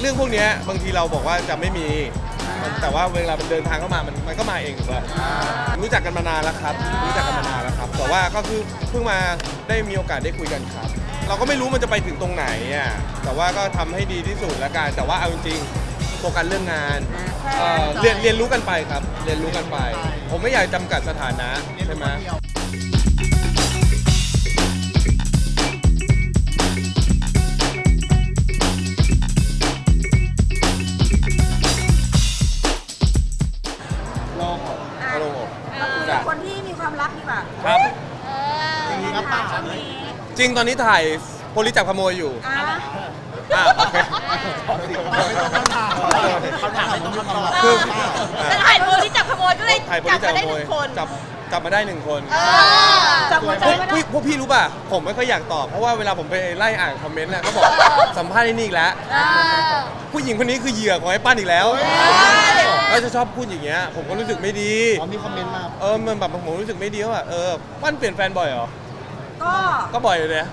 เรื่องพวกเนี้ยบางทีเราบอกว่าจะไม่มีแต่ว่าเวลามันเดินทางเข้ามามันมันก็มาเองถูกป่ะรู้จักกันมานานแล้วครับ รู้จักกันมานานแล้วครับ แต่ว่าก็คือเพิ่งมาได้มีโอกาสได้คุยกันครับ เราก็ไม่รู้มันจะไปถึงตรงไหนอะแต่ว่าก็ทำให้ดีที่สุดแล้วกันแต่ว่าเอาจริงๆโฟกัสเรื่องงานเอ่อเรียนเรียนรู้กันไปครับ เรียนรู้กันไป ผมไม่อยากจำกัดสถานะใช่ไหม ความรักดีกว่าครับจริงครับป่าช่วงนี้จริงตอนนี้ถ่ายโพลิจับขโมยอยู่อะอ่าโอเค คำถามไม่ต้องคำตอบคือแต่ถ่ายโพลิจับขโมยก็เลยถ่ายโพจัลิบจับมาขได้โมหยนึ่งคนจับจับมาได้หนึ่งคน เออจับหัวใจพวกไม่ได้ พี่พวกพี่รู้ป่ะ ผมไม่ค่อยอยากตอบ เพราะว่าเวลาผมไปไล่อ่านคอมเมนต์น่ะเขาบอก สัมภาษณ์ไอ้นี่อีกแล้ว เออ ผู้หญิงคนนี้คือเหยื่อของไอ้ปั้นอีกแล้วก็จะชอบพูดอย่างเงี้ย ผมก็รู้สึกไม่ดี อ๋อมีคอมเมนต์มา เออ มันแบบผมรู้สึกไม่ดีว่าเออ ปั้นเปลี่ยนแฟนบ่อยเหรอ ก็ก็บ่อยเลยนะ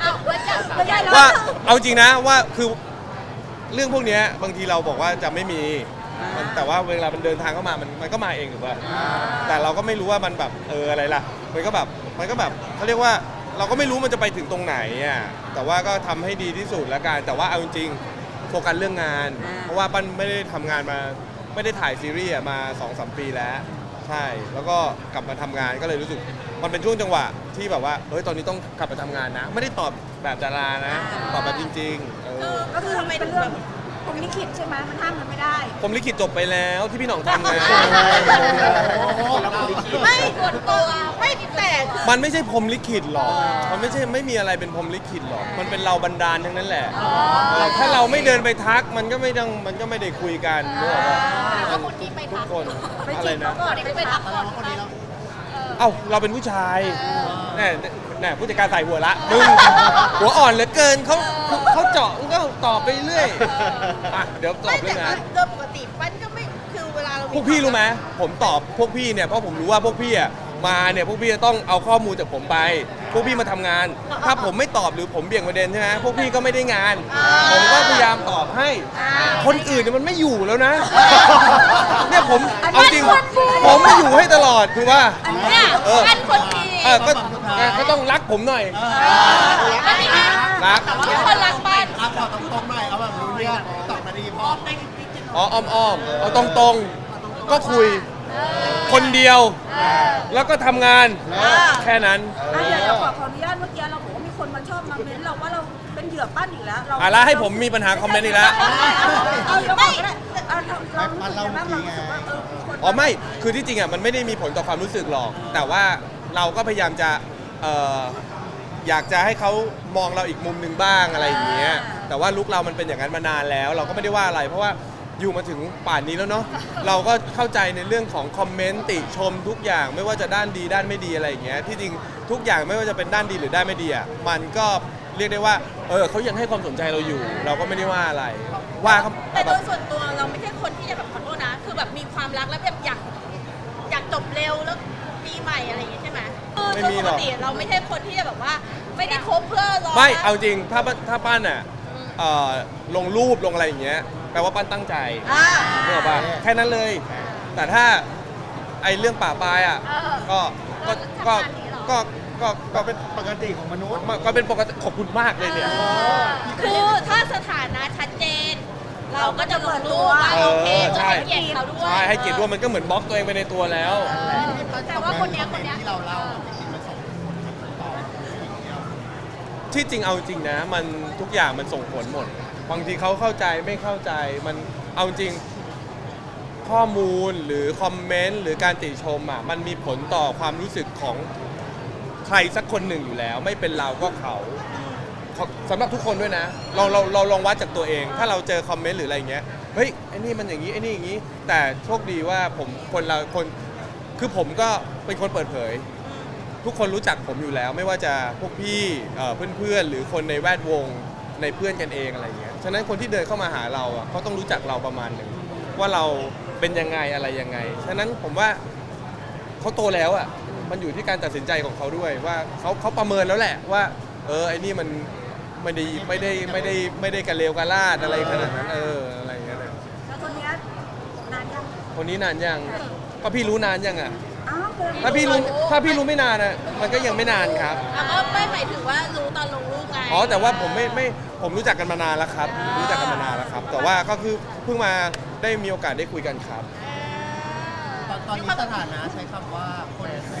เอาแล้วจับไม่ได้แล้ว ว่าเอาจริงนะว่าคือ เรื่องพวกเนี้ยบางทีเราบอกว่าจะไม่มีแต่ว่าเวลามันเดินทางเข้ามามันมันก็มาเองถูกป่ะแต่เราก็ไม่รู้ว่ามันแบบเอออะไรล่ะ มันก็แบบมันก็แบบเขาเรียกว่าเราก็ไม่รู้มันจะไปถึงตรงไหนอะแต่ว่าก็ทำให้ดีที่สุดแล้วกันแต่ว่าเอาจริงๆโฟกัสเรื่องงานเพราะว่าปั้นไม่ได้ทำงานมาไม่ได้ถ่ายซีรีส์อะมา2อสปีแล้ว ใช่แล้วก็กลับมาทำงานก็เลยรู้สึก มันเป็นช่วงจังหวะที่แบบว่าเฮ้ยตอนนี้ต้องกลับมาทำงานนะ ไม่ได้ตอบแบบดารานะ ตอบแบบจริง ๆ เออก็คือเป็นเรื่องผมลิขิตใช่ไหมมันห้ามกันไม่ได้ ผมลิขิตจบไปแล้วที่พี่หน่องทำไงไม่ส่วนตัวไม่แต่คือมันไม่ใช่พรหมลิขิตหรอก มันไม่ใช่ไม่มีอะไรเป็นพรหมลิขิตหรอก มันเป็นเราบันดาลทั้งนั้นแหละเออถ้าเราไม่เดินไปทักมันก็ไม่ต้องมันก็ไม่ได้คุยกันนึกออกปะว่าคนนี้ไปทุกทักคนไปอะจีไรบนะเขาก่อนคนนี้ไปทักก่อนคนนี้เราเอ้าเราเป็นผู้ชายแน่แน่ผู้จัดการใส่หัวละ มึง หัวอ่อนเหลือเกินเขา เขาเจาะมึงก็ตอบไปเรื่อยอะเดี๋ยวตอไม่บเรื่แต่องงาน โดยปกติปั้นก็ไม่คือเวลาเราพวกพี่รู้ไหมผมตอบพวกพี่เนี่ยเพราะผมรู้ว่าพวกพี่อะมาเนี่ยพวกพี่จะต้องเอาข้อมูลจากผมไป พวกพี่มาทำงาน ถ้าผมไม่ตอบหรือผมเบี่ยงประเด็นใช่ไหมพวกพี่ก็ไม่ได้งาน ผมก็พยายามตอบให้ คนอื่นเนี่ยมันไม่อยู่แล้วนะ เนี่ยผมเอาจริง ผมไม่อยู่ให้ตลอดคือว่าเนี่ยเออ ปั้นคนดีเออก็ก็ต้องรักผมหน่อย อันนี้นะรัก ทุกคนรักปั้นเอา ตอบตรงๆหน่อยเอาแบบรู้เรื่องตอบมาดีพออ๋ออ้อมอ้อมๆเอาตรงตรงๆก็คุย คนเดียว แล้วก็ทำงานแค่นั้น อะเดี๋ยวเราขอขออนุญาตเมื่อกี้เราบอกว่ามีคนมาชอบมาเม้นเราว่าเราเป็นเหยื่อปั้นอีกแล้วเราอะแล้วให้ผมมีปัญหาคอมเมนต์อีกแล้ว เอาเราบอกก็ได้เอาเราเรารู้สึกยังไงบ้างเรารู้สึกว่าเออมีคนอ๋อไม่ คือที่จริงอะมันไม่ได้มีผลต่อความรู้สึกหรอก แต่ว่าเราก็พยายามจะเอ่ออยากจะให้เขามองเราอีกมุมหนึ่งบ้างอะไรอย่างเงี้ย แต่ว่าลุกเรามันเป็นอย่างนั้นมานานแล้ว เราก็ไม่ได้ว่าอะไร เพราะว่าอยู่มาถึงป่านนี้แล้วเนาะเราก็เข้าใจในเรื่องของคอมเมนต์ติชมทุกอย่างไม่ว่าจะด้านดีด้านไม่ดีอะไรอย่างเงี้ยที่จริงทุกอย่างไม่ว่าจะเป็นด้านดีหรือด้านไม่ดีอะมันก็เรียกได้ว่าเออเขายังให้ความสนใจเราอยู่ เราก็ไม่ได้ว่าอะไร ว่าเขาแต่โดแบบยส่วนตัวเราไม่ใช่คนที่จะแบบขอโทษนะ คือแบบมีความรักแล้วแบบอยากอยากจบเร็วแล้วปีใหม่อะไรอย่างงี้ใช่ไหมคือไม่โดยมีปหรกอกติเราไม่ใช่คนที่จะแบบว่า ไม่ได้คบเพื่อรอไม่นะเอาจริงถ้าถ้าปั้นอะ เอ่อลงรูปลงอะไรอย่างเงี้ยแปลว่าปั้นตั้งใจอ่า นึกออกป่ะแค่นั้นเลย แต่ถ้าไอเรื่องป่าปลายอะเออก็ก็ก็ทำงานนี้เหรอก็ก็ก็ก็เป็เป็นนปกติของมนุษย์ ก็เป็นปกติขอบคุณมากเลยเนี่ย คือถ้าสถานะชัดเจน เราก็จะลงรูปว่าเออโอเคใช่ให้เกียรติเขาด้วยใช่ให้เกียรติด้วยมันก็เหมือนบล็อกตัวเองไปในตัวแล้ว แต่ว่าคนเนี้ยคนเนี้ยที่เราเล่าจริงๆมันส่งผลกับต่อผู้หญิงเนี่ย ที่จริงเอาจริงนะ มันทุกอย่างมันส่งผลหมด บางทีเขาเข้าใจไม่เข้าใจ มันเอาจริงข้อมูลหรือคอมเมนต์หรือการติชมอะมันมีผลต่อความรู้สึกของใครสักคนหนึ่งอยู่แล้ว ไม่เป็นเราก็เขาเขาสำหรับทุกคนด้วยนะ เราเราเราลองวัดจากตัวเอง ถ้าเราเจอคอมเมนต์หรืออะไรเงี้ยเฮ้ยไอ้นี่มันอย่างนี้ไอ้นี่อย่างนี้ แต่โชคดีว่าผมคนเราคนคือผมก็เป็นคนเปิดเผย ทุกคนรู้จักผมอยู่แล้ว ไม่ว่าจะพวกพี่เอ่อเพื่อนๆ หรือคนในแวดวงในเพื่อนกันเองอะไรอย่างเงี้ย ฉะนั้นคนที่เดินเข้ามาหาเราอะเขาต้องรู้จักเราประมาณหนึ่งว่าเราเป็นยังไงอะไรยังไง ฉะนั้นผมว่าเขาโตแล้วอะมันอยู่ที่การตัดสินใจของเขาด้วยว่าเขาเขาประเมินแล้วแหละว่า เออไอ้นี่มันไม่ได้ไม่ได้ไม่ได้ไม่ได้กันเลวกันลาดอะไรขนาดนั้นเอออะไรอย่างเงี้ยเลยแล้วคนเนี้ยนานยังคนนี้นานยังก็พี่รู้นานยังอะอ้าวเกิน ถ้าพี่รู้ถ้าพี่รู้ไม่นานอะมันก็ยังไม่นานครับ แล้วก็ไม่หมายถึงว่ารู้ตอนลงรูปไงอ๋อแต่ว่าผมไม่ไม่ผมรู้จักกันมานานแล้วครับ รู้จักกันมานานแล้วครับ แต่ว่าก็คือเพิ่งมาได้มีโอกาสได้คุยกันครับตอน ตอนนี้สถานะใช้คำว่าคนคุย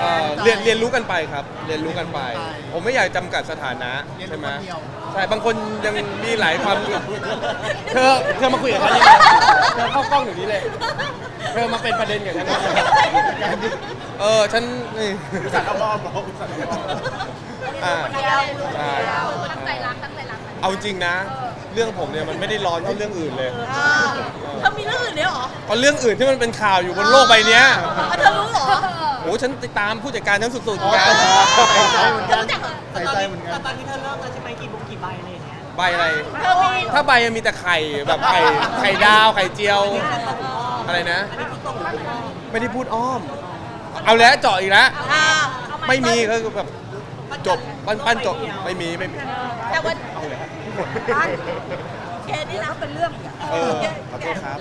เอ่อเรียนเรียนรู้กันไปครับ เรียนรู้กันไปผมไม่อยากจำกัดสถานะเรียนใช่รู้ไหมคนเดียว ใช่บางคนยังมีหลายความเธอเธอมาคุยกับฉันยังไงเธอเข้ากล้องอยู่นี้เลย เธอมาเป็นประเด็นกับฉันเออฉันนี่สัตว์อ้อมเหรอสัตว์อ้อม อ่าคนเดียวใช่ ตั้งใจรักตั้งใจรัก เอาจริงนะ เรื่องผมเนี่ยมันไม่ได้ร้อนเท่าเรื่องอื่นเลยเธอมีเรื่องอื่นด้วยเหรอเพราะเรื่องอื่นที่มันเป็นข่าวอยู่บนโลกใบเนี้ยเธอรู้เหรอโอ้ฉันติดตามผู้จัดการทั้งสุดๆเหมือนกันใส่ใจเหมือนกันรู้จักเหรอใส่ใจเหมือนกันตอนนี้เธอเลิกแล้วใช่ไหมกี่บุกกี่ใบอะไรอย่างเงี้ยใบอะไร เธอมีถ้าใบมีแต่ไข่แบบไข่ไข่ดาวไข่เจียว อะไรนะ ไม่ได้พูดอ้อม เอาแล้วเจาะอีกแล้วอ่าไม่มีก็คือแบบจบปั้นปั้นจบไม่มีไม่มีแต่ว่าเอาเลยบ้า นเคสนี่แล้นะวเป็นเรื่องอีกอะเออขอโทษครับ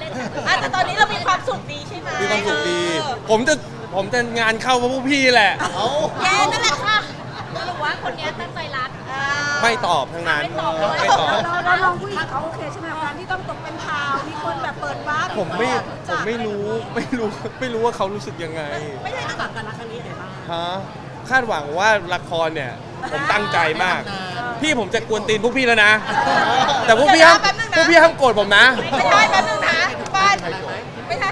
อะแต่ตอนนี้เรามีความสุขดีใช่ไหมมีความสุขดี เออผมจะผมจะงานเข้าเพราะพวกพี่แหละเอ้าแกนั่นแหละค่ะสรุปว่าคนนี้ตั้งใจรักอ่าไม่ตอบทั้งนั้นไม่ตอบเลยไม่ตอบ เราเราลองผู้หญิงเขาโอเคใช่ไหมการที่ต้องตกเป็นข่าวมีคนแบบเปิดบ้านผมไม่ผมไม่รู้ไม่รู้ไม่รู้ว่าเขารู้สึกยังไงไม่ใช่คาดหวังกันรักครั้งนี้ยังไงบ้างฮะคาดหวังว่าละครเนี่ย ผมตั้งใจมาก พี่ผมจะกวนตีนพวกพี่แล้วนะ แต่พวกพี่ห้ามพวกพี่ห้ามโกรธผมนะ ไม่ใช่แป๊บนึงนะบ้านไม่ใช่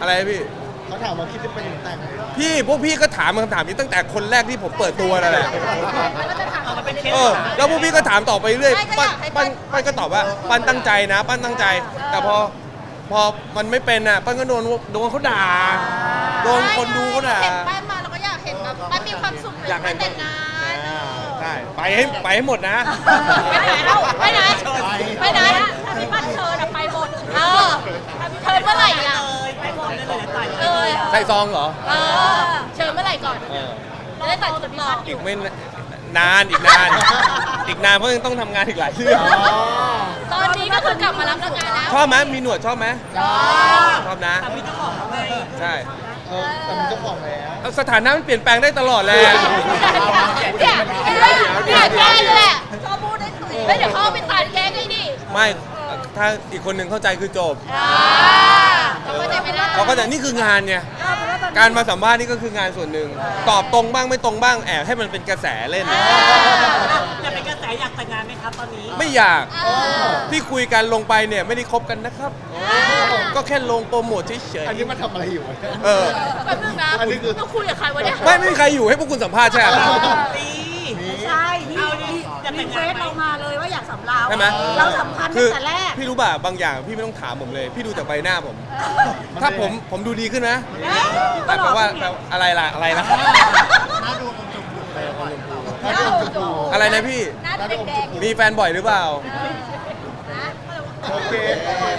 อะไรพี่ เขาถามว่าคิดจะไปถึงแต่งเลยพี่พวกพี่ก็ถามคำถามนี้ตั้งแต่คนแรกที่ผมเปิดตัวนั่นแหละแล้วก็จะถามเอามันเป็นเคสเออ แล้วพวกพี่ก็ถามต่อไปเรื่อยไม่ก็ปั้นอยากให้ปั้นปั้นปั้นก็ตอบว่าปั้นตั้งใจนะ ปั้นตั้งใจ แต่พอพอมันไม่เป็นอะ ปั้นก็โดนโดนเขาด่า โดนคนดูเขาด่า เห็นป้านมาเราก็อยากเห็นแบบป้านมีความสุขอยากให้ให้แต่งงานอ่าใช่ ไปให้ไปให้หมดนะ ไปไหนเล่าไปไหน ไปไหนถ้ามีบ้านเชิญอะไปหมด เออเชิญเมื่อไหร่อะเลยไปหมดเลยเลยจ่ายเลยใส่ซองเหรอเออเชิญเมื่อไหร่ก่อนเออจะได้ตัดชุดต่ออีกไม่นานอีกนาน อีกนานเพราะยังต้องทำงานอีกหลายเรื่องตอนนี้ก็คือกลับมารับงานแล้วชอบไหมมีหนวดชอบไหมชอบนะแต่มีเจ้าของแล้วไงใช่เออ แต่มีเจ้าของแล้วเอาสถานะมันเปลี่ยนแปลงได้ตลอดแหละเนี่ยเนี่ยแกนี่แหละชอบพูดได้สุดแล้วเดี๋ยวเขาเอาไปตัดแกงให้ดิไม่ถ้าอีกคนหนึ่งเข้าใจคือจบอ่าเขาก็จะไม่ได้เขาก็จะนี่คืองาน ไงการมาสัมภาษณ์นี่ก็คืองานส่วนหนึ่ง ตอบตรงบ้างไม่ตรงบ้างแอบให้มันเป็นกระแสเล่นอยากเป็นกระแสอยากแต่งงานไหมครับตอนนี้ไม่อยากที่คุยกันลงไปเนี่ยไม่ได้คบกันนะครับ ก็แค่ลงโปรโมทเฉยอันนี้มันทำอะไรอยู่วะเนี่ย ๆเออแป๊บนึงนะอันนี้คือ ต้องคุยกับใครวะเนี่ย ไม่ไม่มีใครอยู่ให้พวกคุณสัมภาษณ์ใช่ไหมดี มีงเฟงานซไหมเรามาเลยว่าอยากสำเราใช่ไหมเราสำคัญคืตั้องแต่แรก พี่รู้ป่ะบางอย่างพี่ไม่ต้องถามผมเลย พี่ดูจากใบหน้าผม ถ้าผมผมดูดีขึ้นนะแต่แปลว่าแปลว่าอะไรล่ะอะไรนะน่าดูคนชมพูเลยก่อนหน้าน่าดูคนชมโจพูอะไรนะพี่ หน้าแดงๆอยู่มีแฟนบ่อยหรือเปล่า นะ โอเคเออ